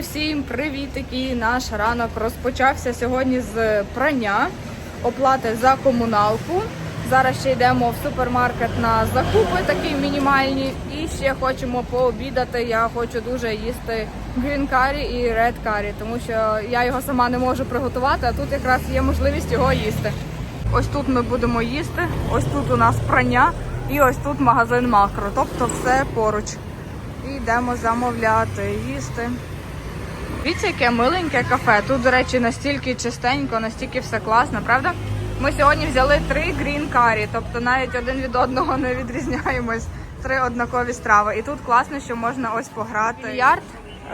Всім привітики! Наш ранок розпочався сьогодні з прання, оплати за комуналку. Зараз ще йдемо в супермаркет на закупи такі мінімальні. І ще хочемо пообідати. Я хочу дуже їсти curry і curry, тому що я його сама не можу приготувати, а тут якраз є можливість його їсти. Ось тут ми будемо їсти, ось тут у нас прання і ось тут магазин макро. Тобто все поруч. І йдемо замовляти, їсти. Дивіться, яке миленьке кафе. Тут, до речі, настільки чистенько, настільки все класно, правда? Ми сьогодні взяли три green curry, тобто навіть один від одного не відрізняємось. Три однакові страви. І тут класно, що можна ось пограти. Більярд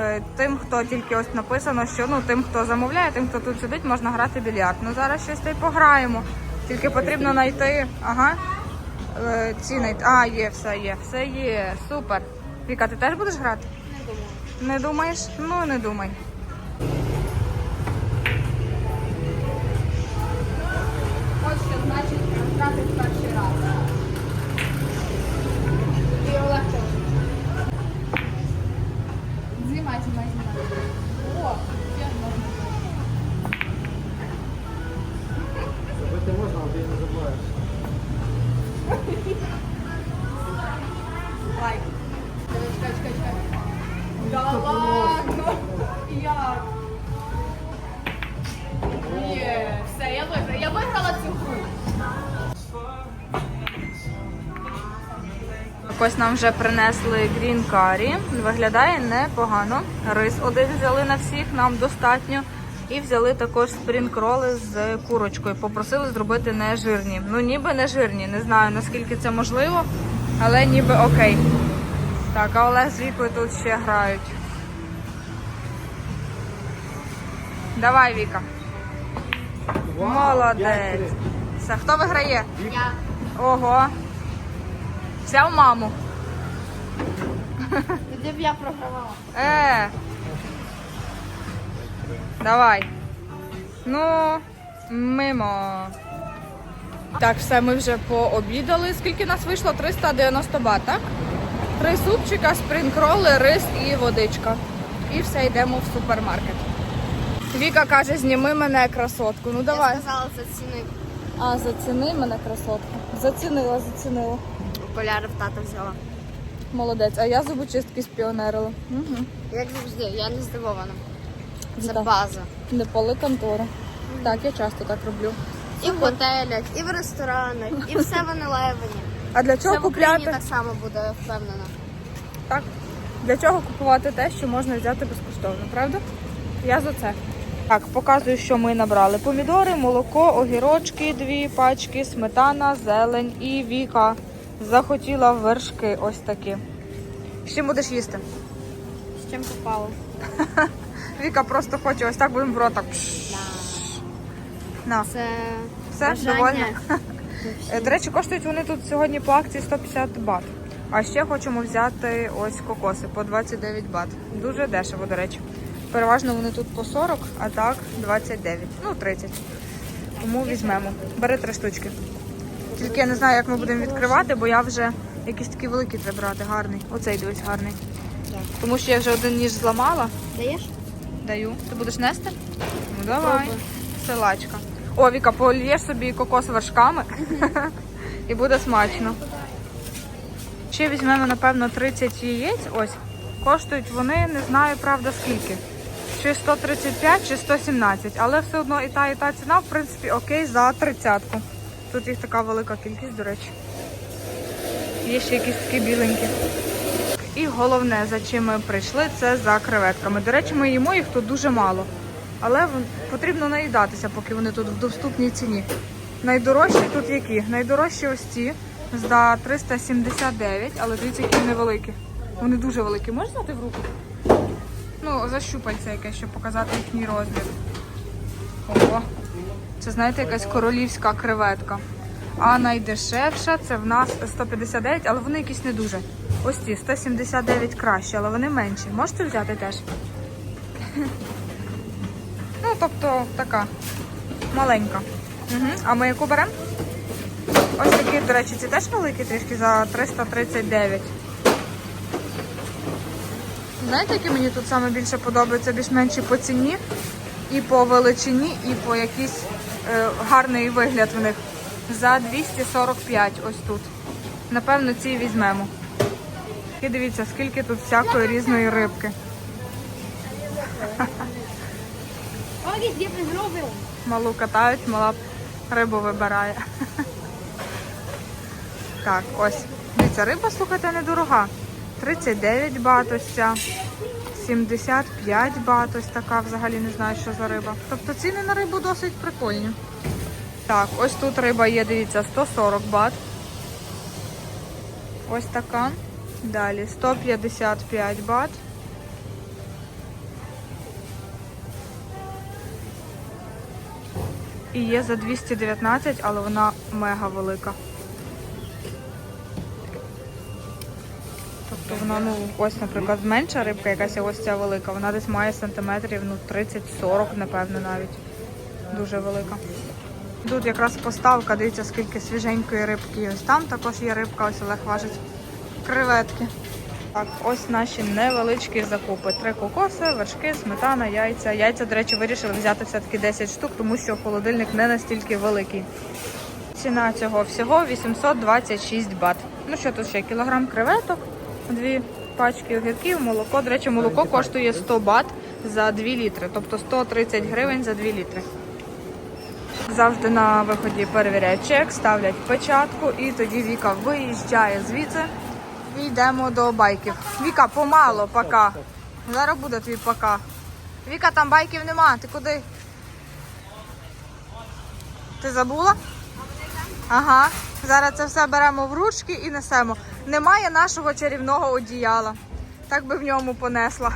е, тим, хто тільки ось написано, що ну тим, хто замовляє, тим, хто тут сидить, можна грати більярд. Ну зараз щось та й пограємо. Тільки потрібно знайти. Ага. Е, ці знайти. А, є, все є, все є. Супер. Віка, ти теж будеш грати? Не думаєш? Ну не думай. Да ладно. Як? Все, я виграла. Я виграла цю гру. Ось нам вже принесли грін карі. Виглядає непогано. Рис один взяли на всіх, нам достатньо. І взяли також спрінкроли з курочкою. Попросили зробити не жирні. Ну ніби не жирні. Не знаю наскільки це можливо, але ніби окей. Так, а Олег з Вікою тут ще грають. Давай, Віка. Молодець. Все, хто виграє? Я. Ого. Взяв маму. Тоді б я програвала. Е. Давай. Ну, мимо. Так, все, ми вже пообідали. Скільки нас вийшло? 390 бат, так? Три супчика, спрінкроли, рис і водичка. І все, йдемо в супермаркет. Віка каже, зніми мене красотку. Ну давай. Я сказала за ціни. А, заціни мене красотку. Зацінила, зацінила. Окуляри в тата взяла. Молодець. А я зубочистки спіонерила. Угу. Як завжди, я не здивована. Це Так. база. Не поли контори. Так, я часто так роблю. І в готелях, і в ресторанах, і все в Елевені. А для Це чого в Україні купляти? так само буде впевнена. Так. Для чого купувати те, що можна взяти безкоштовно, правда? Я за це. Так, показую, що ми набрали. Помідори, молоко, огірочки, дві пачки, сметана, зелень і віка. Захотіла вершки ось такі. З чим будеш їсти? З чим попало? Віка просто хоче ось так будемо в ротах. На. Це Все, бажання. Е, До речі, коштують вони тут сьогодні по акції 150 бат. А ще хочемо взяти ось кокоси по 29 бат. Дуже дешево, до речі. Переважно вони тут по 40, а так 29. Ну, 30. Тому візьмемо. Бери три штучки. Тільки я не знаю, як ми будемо відкривати, бо я вже якийсь такий великий треба брати, гарний. Оцей дивись гарний. Тому що я вже один ніж зламала. Даєш? Даю. Ти будеш нести? Ну давай. Пробуй. О, Віка, полієш собі кокос вершками і буде смачно. Ще візьмемо, напевно, 30 яєць. Ось. Коштують вони, не знаю, правда, скільки. Чи 135, чи 117. Але все одно і та, і та ціна, в принципі, окей, за тридцятку. Тут їх така велика кількість, до речі. Є ще якісь такі біленькі. І головне, за чим ми прийшли, це за креветками. До речі, ми їмо їх тут дуже мало. Але потрібно наїдатися, поки вони тут в доступній ціні. Найдорожчі тут які? Найдорожчі ось ці за 379, але дивіться, які вони великі. Вони дуже великі. Можна взяти в руку? Ну, защупальце якесь, щоб показати їхній розмір. Ого. Це, знаєте, якась королівська креветка. А найдешевша це в нас 159, але вони якісь не дуже. Ось ці 179 краще, але вони менші. Можете взяти теж? Тобто така маленька. Угу. А ми яку беремо? Ось такі, до речі, ці теж великі трішки за 339. Знаєте, які мені тут саме більше подобаються? Більш-менш і по ціні, і по величині, і по якийсь е, гарний вигляд в них. За 245 ось тут. Напевно, ці візьмемо. І дивіться, скільки тут всякої різної рибки. Ой, я пригробив. Малу катають, мала рибу вибирає. Так, ось. Дивіться, риба, слухайте, недорога. 39 бат ось ця. 75 бат ось така, взагалі не знаю, що за риба. Тобто ціни на рибу досить прикольні. Так, ось тут риба є, дивіться, 140 бат. Ось така. Далі 155 бат. І є за 219, але вона мега велика. Тобто вона, ну, ось, наприклад, менша рибка, якась ось ця велика, вона десь має сантиметрів ну, 30-40, напевно, навіть. Дуже велика. Тут якраз поставка, дивіться, скільки свіженької рибки. Ось там також є рибка, ось Олег важить креветки. Так, ось наші невеличкі закупи. Три кокоси, вершки, сметана, яйця. Яйця, до речі, вирішили взяти все-таки 10 штук, тому що холодильник не настільки великий. Ціна цього всього 826 бат. Ну що тут ще? Кілограм креветок, дві пачки огірків, молоко. До речі, молоко коштує 100 бат за 2 літри, тобто 130 гривень за 2 літри. Завжди на виході перевіряють чек, ставлять печатку і тоді Віка виїжджає звідси. І йдемо до байків. Віка, помало, пока. Зараз буде твій пока. Віка, там байків нема. Ти куди? Ти забула? Ага. Зараз це все беремо в ручки і несемо. Немає нашого чарівного одіяла. Так би в ньому понесла.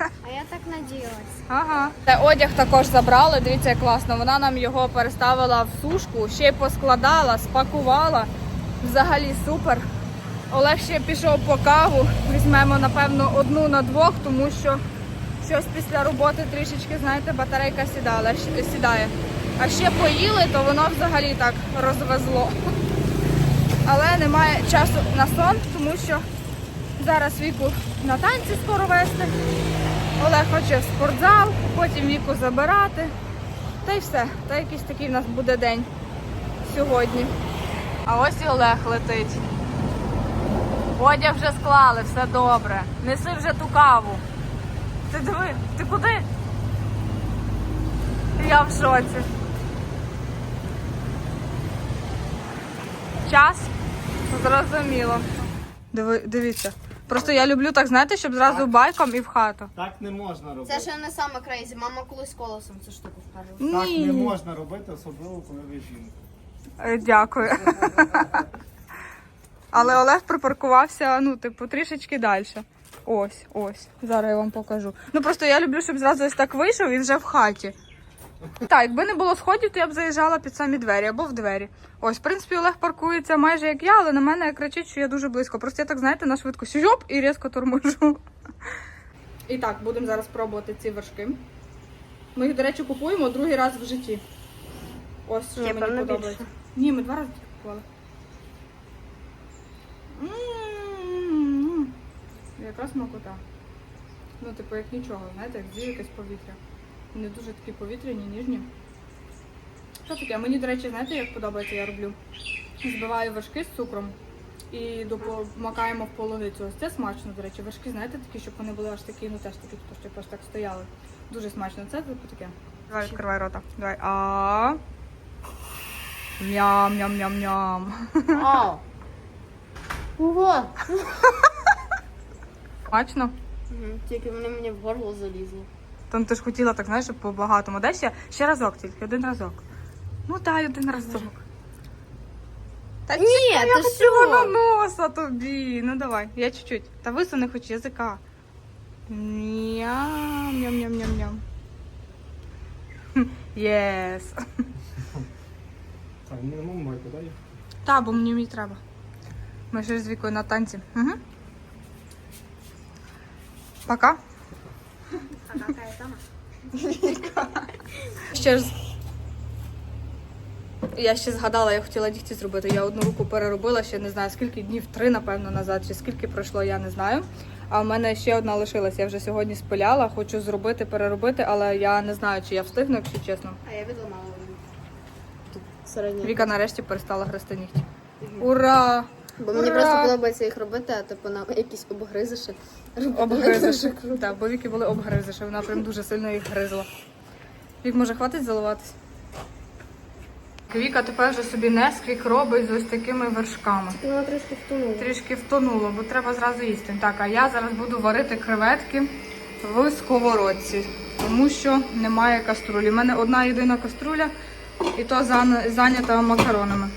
А я так надіялась. Ага. Це одяг також забрали. Дивіться, як класно. Вона нам його переставила в сушку, ще й поскладала, спакувала. Взагалі супер. Олег ще пішов по каву. Візьмемо, напевно, одну на двох, тому що щось після роботи трішечки, знаєте, батарейка сідала, сідає. А ще поїли, то воно взагалі так розвезло. Але немає часу на сон, тому що зараз віку на танці скоро вести. Олег хоче в спортзал, потім віку забирати. Та й все. Та якийсь такий в нас буде день сьогодні. А ось і Олег летить. Одяг вже склали, все добре. Неси вже ту каву. Ти диви, ти куди? Я в шоці. Час? Зрозуміло. Диви, дивіться. Просто я люблю так, знаєте, щоб зразу байком і в хату. Так не можна робити. Це ще не саме крейзі. Мама колись колесом цю штуку впарила. Так не можна робити, особливо коли ви жінка. Е, Дякую. Але Олег припаркувався, ну, типу, трішечки далі. Ось, ось. Зараз я вам покажу. Ну просто я люблю, щоб зразу ось так вийшов і вже в хаті. Так, якби не було сходів, то я б заїжджала під самі двері або в двері. Ось, в принципі, Олег паркується майже як я, але на мене кричить, що я дуже близько. Просто я так, знаєте, на швидко сюжоп і різко торможу. І так, будемо зараз пробувати ці вершки. Ми їх, до речі, купуємо другий раз в житті. Ось що мені подобається. Ні, ми два рази купували. М-м-м. Якраз смакота. Ну, типу, як нічого, знаєте, як з'їв якесь повітря. Вони дуже такі повітряні, ніжні. Що таке? Мені, до речі, знаєте, як подобається, я роблю. Збиваю вершки з цукром і макаємо в половицю. Ось це смачно, до речі. Вершки, знаєте, такі, щоб вони були аж такі, ну теж такі, типу, щоб аж так стояли. Дуже смачно. Це типу таке. Давай, відкривай рота. Давай. А. Ням-ням-ням-ням. О! Ого! Смачно. Мгм, Тільки вони мені в горло залізли. Там ти ж хотіла так, знаєш, по багатому. Дай ще, ще разок тільки, один разок. Ну дай один разок. Та Ні, я ти хотіла на носа тобі. Ну давай, я чуть-чуть. Та висуни хоч язика. Ням, ням, ням, ням, ням. Єс. Так, не на майку, дай. Та, бо мені мені треба. Ми ще з вікою на танці. Угу. Пока. Ще ж. Я ще згадала, я хотіла дігті зробити. Я одну руку переробила ще не знаю, скільки днів, три, напевно, назад, чи скільки пройшло, я не знаю. А в мене ще одна лишилась. Я вже сьогодні спиляла, хочу зробити, переробити, але я не знаю, чи я встигну, якщо чесно. А я відламала середньо. Віка нарешті перестала гризти нігті. Ура! Бо мені Ура! просто подобається їх робити, а типу на якісь обгризиші. Обгризиші. Так, бо Віки були обгризиші, вона прям дуже сильно їх гризла. Вік, може, хватить заливатись? Віка тепер вже собі несквік робить з ось такими вершками. Вона трошки втонула. Трішки втонуло, бо треба зразу їсти. Так, а я зараз буду варити креветки в сковородці, тому що немає каструлі. У мене одна єдина каструля, і то зайнята макаронами.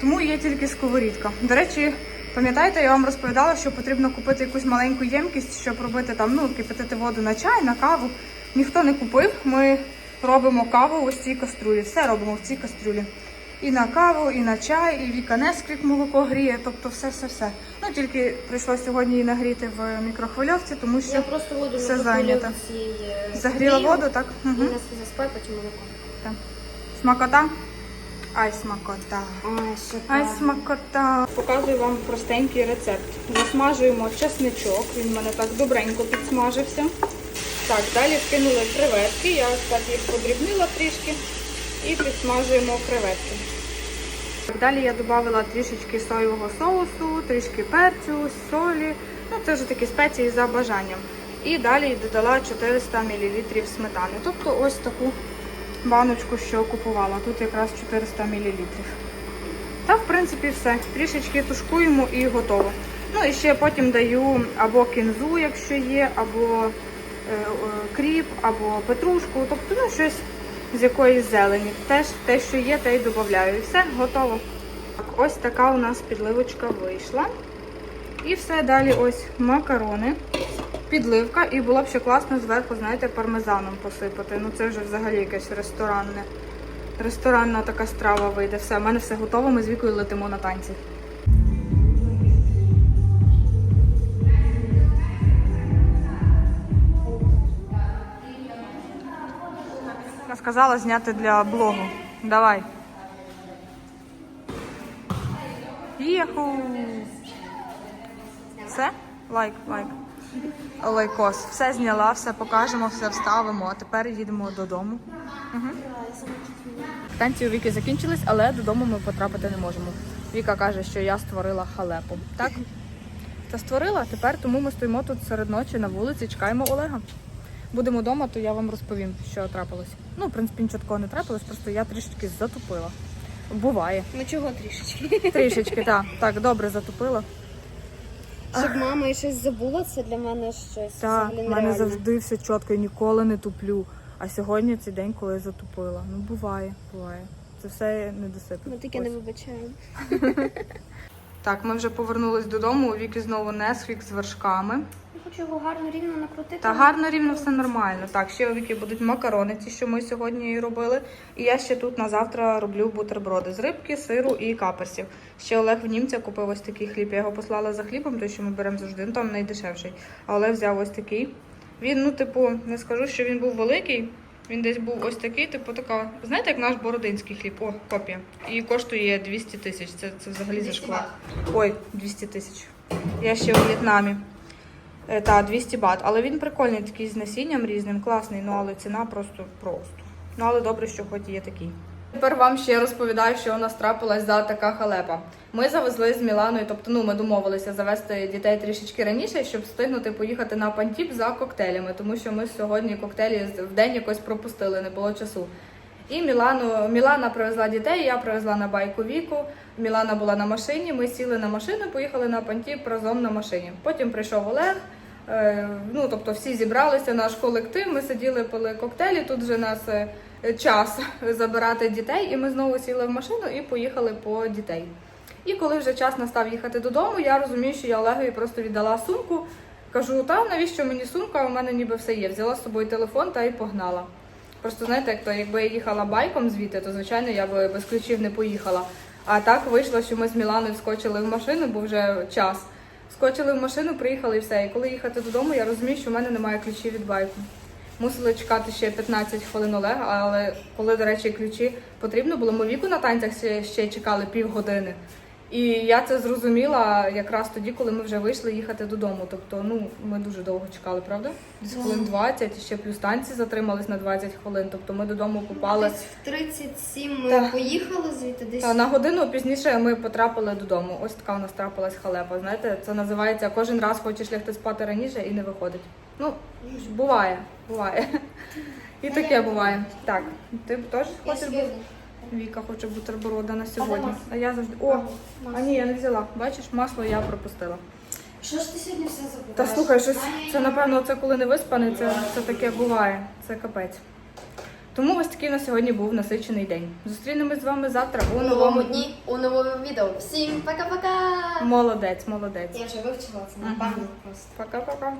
Тому є тільки сковорідка. До речі, пам'ятаєте, я вам розповідала, що потрібно купити якусь маленьку ємкість, щоб робити там, ну, кипятити воду на чай, на каву. Ніхто не купив. Ми робимо каву ось цій каструлі. Все робимо в цій каструлі. І на каву, і на чай, і Віка Несквік молоко гріє, тобто все-все-все. Ну тільки прийшло сьогодні її нагріти в мікрохвильовці, тому що Я просто воду все зайнято. загріла воду, так? Угу. не заспай, потім молоко. Смакота? Ай, смакота. А, Ай. Показую вам простенький рецепт. Засмажуємо чесничок, він в мене так добренько підсмажився. Так, далі вкинули креветки, я ось так їх подрібнила трішки і підсмажуємо креветки. Так, Далі я додала трішечки соєвого соусу, трішки перцю, солі. Ну, це вже такі спеції за бажанням. І далі додала 400 мл сметани. Тобто ось таку баночку, що купувала. Тут якраз 400 мл. Та, в принципі, все. Трішечки тушкуємо і готово. Ну і ще потім даю або кінзу, якщо є, або е, е, кріп, або петрушку, тобто ну, щось з якоїсь зелені. Теж те, що є, те й додаю. І все, готово. Так, ось така у нас підливочка вийшла. І все далі ось макарони, підливка. І було б ще класно зверху, знаєте, пармезаном посипати. Ну це вже взагалі якесь ресторанне. Ресторанна така страва вийде. Все, в мене все готово, ми з вікою летимо на танці. Сказала зняти для блогу. Давай. Єху. Все? Лайк, лайк. Лайкос. Все зняла, все покажемо, все вставимо. А тепер їдемо додому. Танці у Віки закінчились, але додому ми потрапити не можемо. Віка каже, що я створила халепу. Так? Та створила, тепер тому ми стоїмо тут серед ночі на вулиці, чекаємо Олега. Будемо вдома, то я вам розповім, що трапилось. Ну, в принципі, нічого такого не трапилось, просто я трішечки затупила. Буває. Ну чого трішечки? Трішечки, так. Так, добре затупила. Щоб мама і щось забула, це для мене щось Так, в мене завжди все чітко, я ніколи не туплю. А сьогодні цей день, коли я затупила. Ну, буває, буває. Це все недосипно. Ми таке не вибачаємо. Так, ми вже повернулись додому. У Віки знову несфік з вершками. Хочу його гарно рівно накрутити. Та гарно рівно все нормально. Так, ще Віки будуть макарони, ті, що ми сьогодні і робили. І я ще тут на завтра роблю бутерброди з рибки, сиру і каперсів. Ще Олег в німця купив ось такий хліб. Я його послала за хлібом, той, що ми беремо завжди, ну там найдешевший. А Олег взяв ось такий. Він, ну, типу, не скажу, що він був великий. Він десь був ось такий, типу така. Знаєте, як наш бородинський хліб? О, копія. І коштує 200 тисяч. Це, це взагалі за шкла. Ой, 200 тисяч. Я ще у В'єтнамі. Е, Та 200 бат. Але він прикольний, такий з насінням різним, класний, ну але ціна просто просто. Ну але добре, що хоч є такий. Тепер вам ще розповідаю, що у нас трапилась за така халепа. Ми завезли з Міланою, тобто ну ми домовилися завести дітей трішечки раніше, щоб встигнути поїхати на пантіп за коктейлями, тому що ми сьогодні коктейлі в день якось пропустили, не було часу. І Мілану, Мілана привезла дітей, я привезла на байку Віку. Мілана була на машині. Ми сіли на машину, поїхали на пантіп разом на машині. Потім прийшов Олег. Е, Ну, тобто всі зібралися, наш колектив. Ми сиділи, пили коктейлі. Тут вже нас е, час забирати дітей, і ми знову сіли в машину і поїхали по дітей. І коли вже час настав їхати додому, я розумію, що я Олегові просто віддала сумку. Кажу, та навіщо мені сумка? У мене ніби все є. Взяла з собою телефон та й погнала. Просто знаєте, як то якби я їхала байком звідти, то звичайно я би без ключів не поїхала. А так вийшло, що ми з Міланою вскочили в машину, бо вже час. Вскочили в машину, приїхали і все. І коли їхати додому, я розумію, що в мене немає ключів від байку. Мусили чекати ще 15 хвилин Олега, але коли, до речі, ключі потрібно було, ми віку на танцях ще, ще чекали півгодини. І я це зрозуміла якраз тоді, коли ми вже вийшли їхати додому. Тобто, ну ми дуже довго чекали, правда? Десь хвилин 20, ще плюс танці затримались на 20 хвилин. Тобто ми додому попали. Десь в 37 ми Так. поїхали звідти десь. Та на годину пізніше ми потрапили додому. Ось така у нас трапилась халепа. Знаєте, це називається кожен раз хочеш лягти спати раніше і не виходить. Ну, буває, буває. І таке буває. Так, ти теж хочеш бути? Віка хоче бутерброда на сьогодні. А я завжди. О! А ні, я не взяла. Бачиш, масло я пропустила. Що ж ти сьогодні все забуваєш? Та слухай, щось це напевно, це коли не виспаний, це, це таке буває. Це капець. Тому ось такий на сьогодні був насичений день. Зустрінемось з вами завтра у новому новому дні. у новому відео. Всім пока-пока! Молодець, молодець. Я вже вивчила це, Мгм. напевно, просто. Пока-пока.